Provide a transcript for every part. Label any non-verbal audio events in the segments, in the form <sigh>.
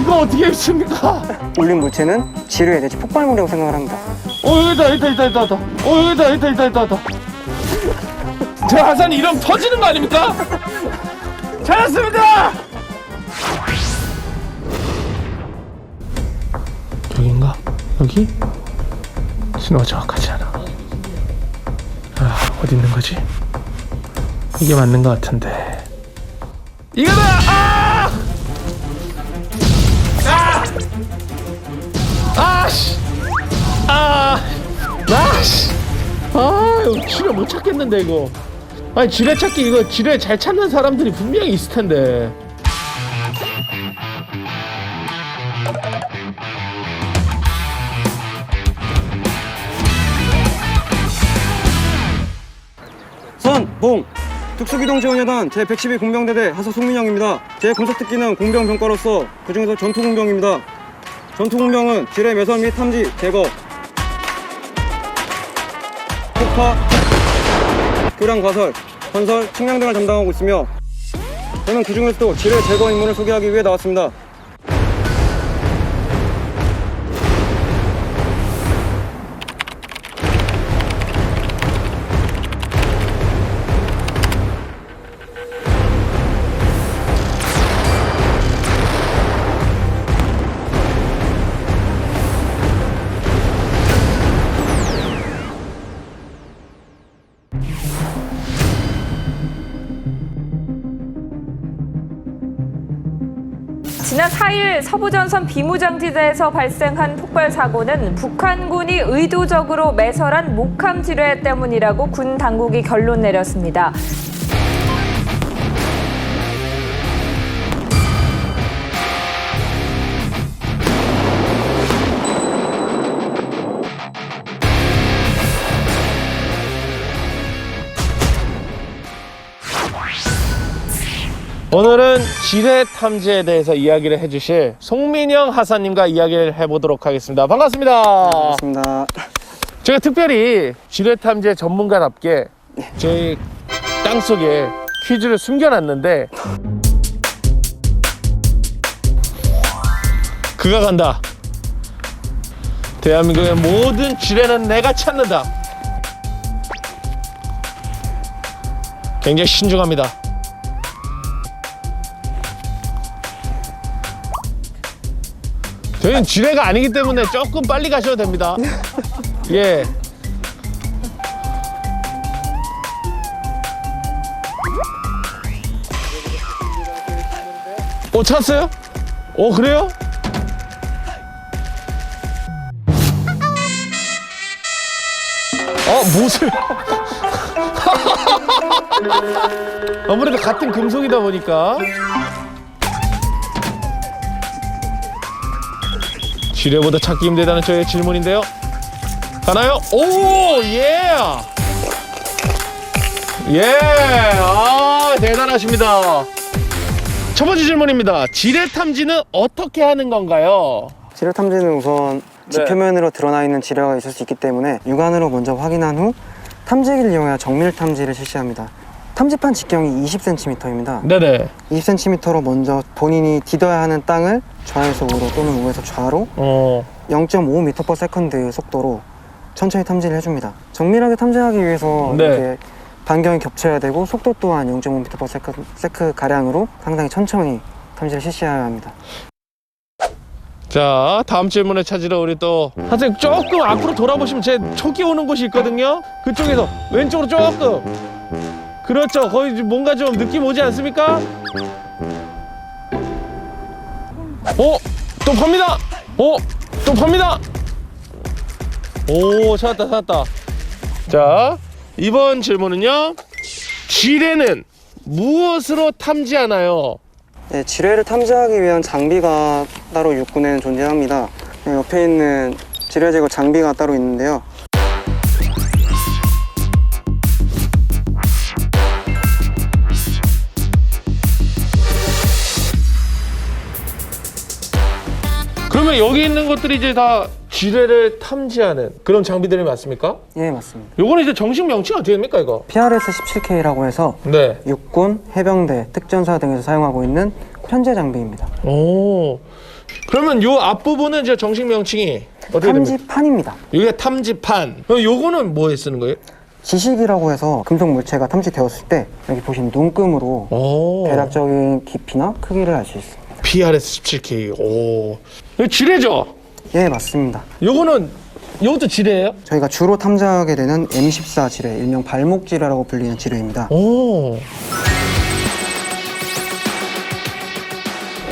이거 어떻게 있습니까? 올린 물체는 지뢰 내지 폭발물이라고 생각을 합니다. 어 여기다 있다 있다 있다 있다. 어 여기다 있다 있다 있다 있다. 저 하산 이러면 터지는 거 아닙니까? 찾았습니다. 여긴가? 여기? 신호가 정확하지 않아. 아 어디 있는 거지? 이게 맞는 것 같은데. 이거다! 아! 아! 아씨! 아! 아씨! 아, 이거 지뢰 못 찾겠는데 이거. 아니 지뢰 찾기 이거 지뢰 잘 찾는 사람들이 분명히 있을 텐데. 선, 봉! 특수기동지원여단 제112 공병대대 하사 송민영입니다. 제 군사특기는 공병병과로서 그중에서 전투공병입니다. 전투공병은 지뢰 매설 및 탐지, 제거, 폭파, 교량 과설, 건설, 측량 등을 담당하고 있으며 저는 그중에서도 지뢰 제거 임무를 소개하기 위해 나왔습니다. 지난 4일 서부전선 비무장지대에서 발생한 폭발 사고는 북한군이 의도적으로 매설한 목함 지뢰 때문이라고 군 당국이 결론 내렸습니다. 오늘은 지뢰 탐지에 대해서 이야기를 해주실 송민영 하사님과 이야기를 해보도록 하겠습니다. 반갑습니다. 반갑습니다. 제가 특별히 지뢰 탐지의 전문가답게 제 땅 속에 퀴즈를 숨겨놨는데 그가 간다. 대한민국의 모든 지뢰는 내가 찾는다. 굉장히 신중합니다. 저희는 지뢰가 아니기 때문에 조금 빨리 가셔도 됩니다. <laughs> 예. 어, 찾았어요? 어, 그래요? 어, 못을. <laughs> 아무래도 같은 금속이다 보니까. 지뢰보다 찾기 힘들다는 저의 질문인데요. 가나요? 오, 예! 예! 아, 대단하십니다. 첫 번째 질문입니다. 지뢰 탐지는 어떻게 하는 건가요? 지뢰 탐지는 우선 네. 지표면으로 드러나 있는 지뢰가 있을 수 있기 때문에 육안으로 먼저 확인한 후 탐지기를 이용하여 정밀 탐지를 실시합니다. 탐지판 직경이 20cm입니다. 네네. 20cm로 먼저 본인이 디뎌야 하는 땅을 좌에서 우로 또는 우에서 좌로 어, 0.5m/s 속도로 천천히 탐지를 해줍니다. 정밀하게 탐지하기 위해서 네. 이렇게 반경이 겹쳐야 되고 속도 또한 0.5m/s 가량으로 상당히 천천히 탐지를 실시해야 합니다. 자, 다음 질문을 찾으러 우리 또 선생님 조금 앞으로 돌아보시면 제 촉이 오는 곳이 있거든요. 그쪽에서 왼쪽으로 조금. 그렇죠. 거의 좀 뭔가 좀 느낌 오지 않습니까? 어, 또 팝니다. 어, 또 팝니다. 오, 찾았다, 찾았다. 자, 이번 질문은요. 지뢰는 무엇으로 탐지하나요? 네, 지뢰를 탐지하기 위한 장비가 따로 육군에는 존재합니다. 네, 옆에 있는 지뢰 제거 장비가 따로 있는데요. 그러면 여기 있는 것들이 이제 다 지뢰를 탐지하는 그런 장비들이 맞습니까? 예, 맞습니다. 요거는 이제 정식 명칭 어떻게 됩니까 이거? PRS 17K라고 해서 네. 육군, 해병대, 특전사 등에서 사용하고 있는 현재 장비입니다. 오. 그러면 요 앞부분은 이제 정식 명칭이 어떻게 됩니까? 탐지판입니다. 이게 탐지판. 그럼 요거는 뭐에 쓰는 거예요? 지식이라고 해서 금속 물체가 탐지되었을 때 여기 보시면 눈금으로 오. 대략적인 깊이나 크기를 알 수 있습니다. PRS 17K. 오. 이거 지뢰죠? 예, 맞습니다. 요거는 요것도 지뢰예요? 저희가 주로 탐지하게 되는 M14 지뢰, 일명 발목 지뢰라고 불리는 지뢰입니다. 오.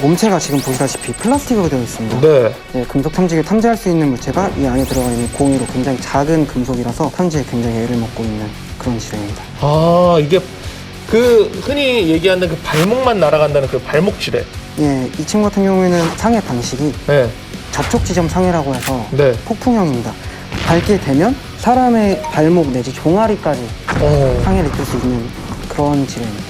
몸체가 지금 보시다시피 플라스틱으로 되어 있습니다. 네. 예, 금속 탐지기를 탐지할 수 있는 물체가 이 안에 들어가 있는 공유로 굉장히 작은 금속이라서 탐지에 굉장히 애를 먹고 있는 그런 지뢰입니다. 아, 이게 그 흔히 얘기하는 그 발목만 날아간다는 그 발목 지뢰. 예, 이 친구 같은 경우에는 상해 방식이 네. 접촉 지점 상해라고 해서 네. 폭풍형입니다. 밟게 되면 사람의 발목 내지 종아리까지 어. 상해를 입힐 수 있는 그런 지뢰입니다.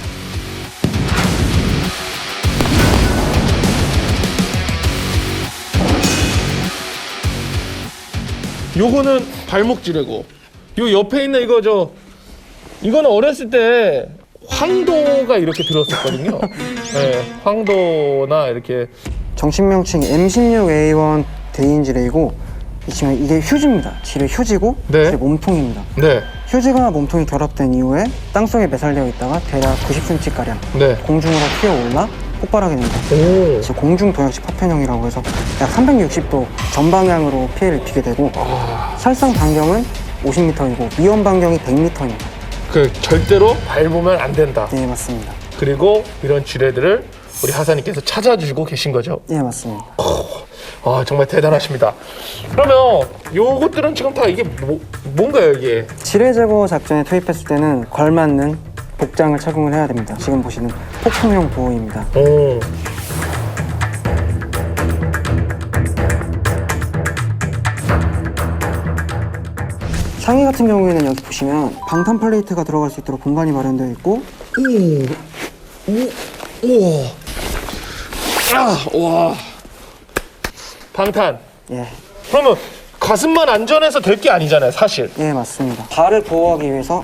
요거는 발목 지뢰고. 요 옆에 있는 이거 저 이거는 어렸을 때 황도가 이렇게 들었었거든요. <laughs> 네. 황도나 이렇게 정식 명칭 M16A1 대인 지뢰이고 이 친구 이게 휴지입니다. 지뢰 휴지고 네. 지뢰 몸통입니다. 네. 휴지가 몸통이 결합된 이후에 땅속에 매살되어 있다가 대략 90cm 가량 네. 공중으로 튀어올라 폭발하게 됩니다. 오. 즉 공중 도약식 파편형이라고 해서 약 360도 전방향으로 피해를 입히게 되고 살상 반경은 50m이고 위험 반경이 100m입니다. 그 절대로 밟으면 안 된다. 네 맞습니다. 그리고 이런 지뢰들을 우리 하사님께서 찾아주시고 계신 거죠. 네 맞습니다. 아 정말 대단하십니다. 그러면 요것들은 지금 다 이게 뭐, 뭔가요 이게? 지뢰 제거 작전에 투입했을 때는 걸맞는 복장을 착용을 해야 됩니다. 지금 보시는 폭풍형 보호입니다. 오. 상의 같은 경우에는 여기 보시면 방탄 플레이트가 들어갈 수 있도록 공간이 마련되어 있고 우와. 아, 와. 방탄. 예, 그러면 가슴만 안전해서 될 게 아니잖아요, 사실. 예 맞습니다. 발을 보호하기 위해서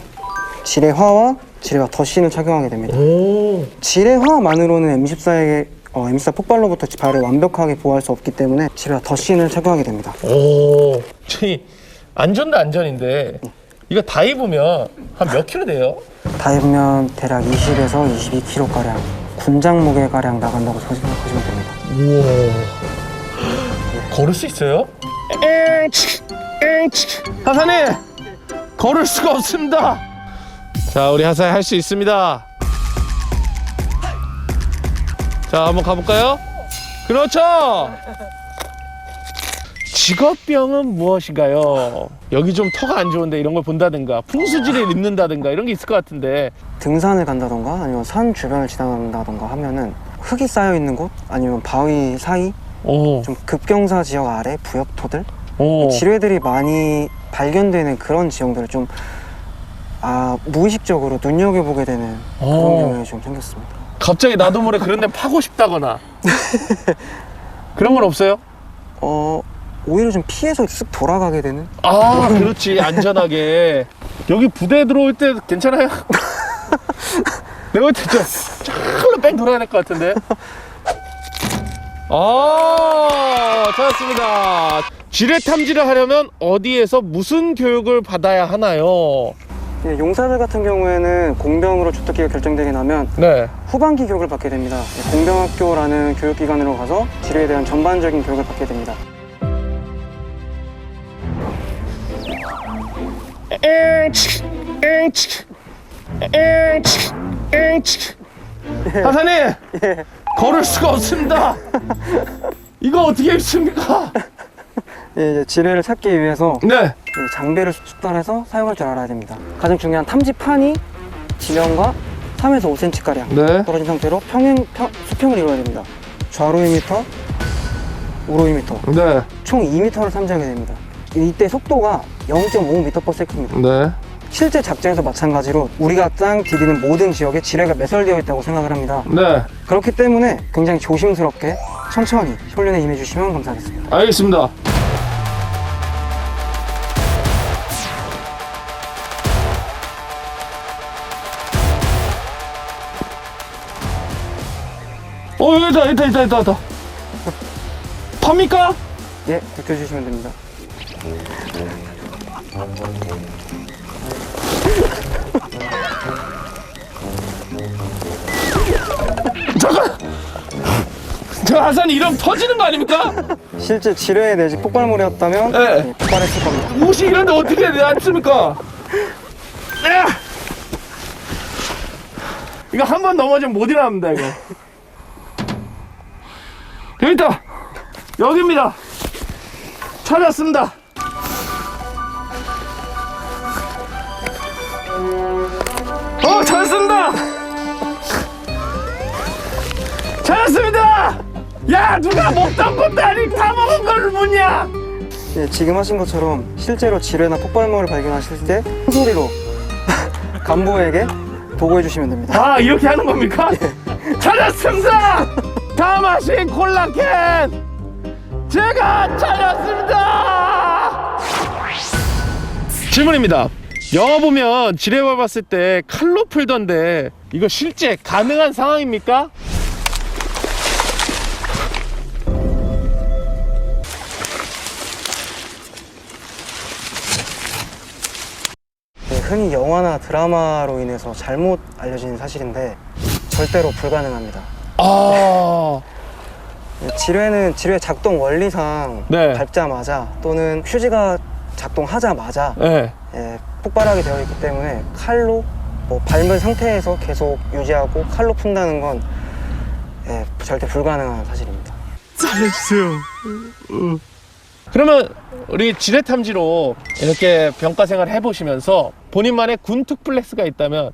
지뢰화와 지뢰화 덧신을 착용하게 됩니다. 오. 지뢰화만으로는 M14에게 어, M14 폭발로부터 발을 완벽하게 보호할 수 없기 때문에 지뢰화 덧신을 착용하게 됩니다. 오. 이 안전도 안전인데 이거 다 입으면 한 몇 킬로 돼요? 다 입으면 대략 20에서 22kg 가량 군장 무게 가량 나간다고 생각하시면 됩니다. 우와. 걸을 수 있어요? 하사님, 걸을 수가 없습니다. 자, 우리 하사님 할수 있습니다. 자, 한번 가볼까요? 그렇죠. 직업병은 무엇인가요? 여기 좀 터가 안 좋은데 이런 걸 본다든가 풍수지를 입는다든가 이런 게 있을 것 같은데 등산을 간다던가 아니면 산 주변을 지나간다던가 하면은 흙이 쌓여 있는 곳 아니면 바위 사이 오, 좀 급경사 지역 아래 부역토들 오. 지뢰들이 많이 발견되는 그런 지형들을 좀 아, 무의식적으로 눈여겨보게 되는 그런 오. 경향이 좀 생겼습니다. 갑자기 나도 모르게 그런 데 파고 싶다거나 <laughs> 그런 건 없어요? 어, 오히려 좀 피해서 쓱 돌아가게 되는? 아 그렇지 안전하게 <laughs> 여기 부대 들어올 때 괜찮아요? <laughs> 내가 볼 때좀 쫙로 뺑 돌아야 될 것 같은데 아 찾았습니다 지뢰 탐지를 하려면 어디에서 무슨 교육을 받아야 하나요? 예, 용사들 같은 경우에는 공병으로 주특기가 결정되게 나면 네 후반기 교육을 받게 됩니다. 예, 공병학교라는 교육기관으로 가서 지뢰에 대한 전반적인 교육을 받게 됩니다. 하사님 걸을 수가 없습니다 이거 어떻게 입습니까? 예, 이제 지뢰를 찾기 위해서 네 예, 장비를 숙달해서 사용할 줄 알아야 됩니다. 가장 중요한 탐지판이 지면과 3에서 5cm 가량 네. 떨어진 상태로 평행 평- 수평을 이루어야 됩니다. 좌로 1m, 우로 1m, 네. 총 2m를 탐지하게 됩니다. 이때 속도가 0.5m/s입니다. 네. 실제 작전에서 마찬가지로 우리가 땅 디디는 모든 지역에 지뢰가 매설되어 있다고 생각을 합니다. 네. 그렇기 때문에 굉장히 조심스럽게 천천히 훈련에 임해주시면 감사하겠습니다. 알겠습니다. 어 여기 있다 있다 있다 있다 팝니까? 예, 비켜주시면 됩니다. 저 하산이 이러면 터지는 거 아닙니까? 실제 지뢰 내지 폭발물이었다면 네. 예, 폭발했을 겁니다. 옷이 이런데 어떻게 낫습니까? 야! 이거 한 번 넘어지면 못 일어납니다 이거 여기 있다 여기입니다 찾았습니다 어 찾았습니다 찾았습니다 야 누가 먹던 것도 아니 다 먹은 걸 묻냐 예, 지금 하신 것처럼 실제로 지뢰나 폭발물을 발견하실 때 소리로 <laughs> 간부에게 보고해 주시면 됩니다. 아 이렇게 하는 겁니까? 찾았습니다! 다 마신 콜라캔 제가 찾았습니다! 질문입니다. 영화 보면 지뢰발 봤을 때 칼로 풀던데 이거 실제 가능한 상황입니까? 예, 흔히 영화나 드라마로 인해서 잘못 알려진 사실인데 절대로 불가능합니다. 아 예, 지뢰는 지뢰 작동 원리상 네. 밟자마자 또는 휴지가 작동하자마자 네. 예, 폭발하게 되어 있기 때문에 칼로 뭐 밟은 상태에서 계속 유지하고 칼로 푼다는 건 예, 절대 불가능한 사실입니다. 그러면 우리 지뢰 탐지로 이렇게 병가 생활 해보시면서 본인만의 군특 플렉스가 있다면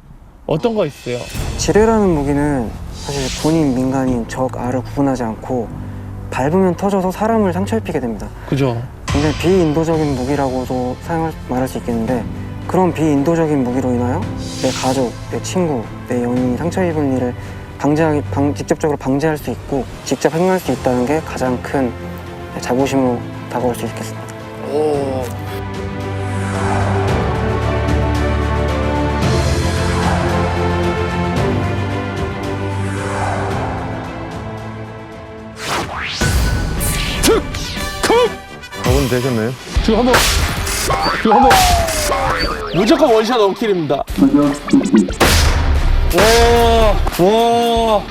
어떤 거 있어요? 지뢰라는 무기는 사실 본인 민간인 적 알을 구분하지 않고 밟으면 터져서 사람을 상처 입히게 됩니다. 그죠? 굉장히 비인도적인 무기라고도 사용할 말할 수 있겠는데 그런 비인도적인 무기로 인하여 내 가족, 내 친구, 내 연인이 상처 입은 일을 방지하기 방, 직접적으로 방지할 수 있고 직접 행할 수 있다는 게 가장 큰 자부심으로 다가올 수 있겠습니다. 오. 되셨나요? 지금 한 번 지금 한 번 무조건 원샷 원킬입니다. 와, 와,